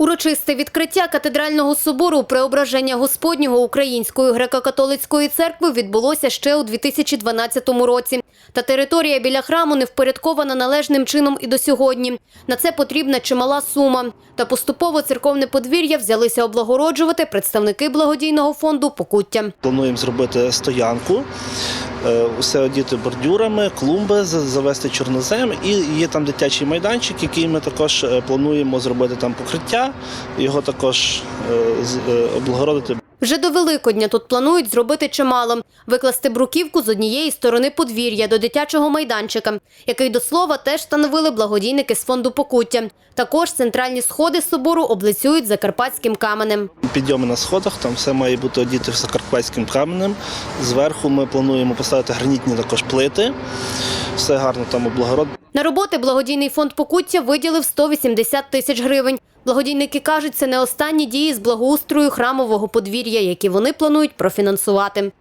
Урочисте відкриття катедрального собору Преображення Господнього Української греко-католицької церкви відбулося ще у 2012 році. Та територія біля храму не впорядкована належним чином і до сьогодні. На це потрібна чимала сума. Та поступово церковне подвір'я взялися облагороджувати представники благодійного фонду Покуття. Плануємо зробити стоянку, усе одіти бордюрами, клумби, завести чорнозем. І є там дитячий майданчик, який ми також е, плануємо зробити там покриття, його також е, е, облагородити Вже до Великодня тут планують зробити чимало – викласти бруківку з однієї сторони подвір'я до дитячого майданчика, який, до слова, теж встановили благодійники з фонду Покуття. Також центральні сходи собору облицюють закарпатським каменем. Підйоми на сходах, там все має бути одіти закарпатським каменем. Зверху ми плануємо поставити гранітні також плити. Все гарно там облагородити. На роботи благодійний фонд Покуття виділив 180 тисяч гривень. Благодійники кажуть, це не останні дії з благоустрою храмового подвір'я, які вони планують профінансувати.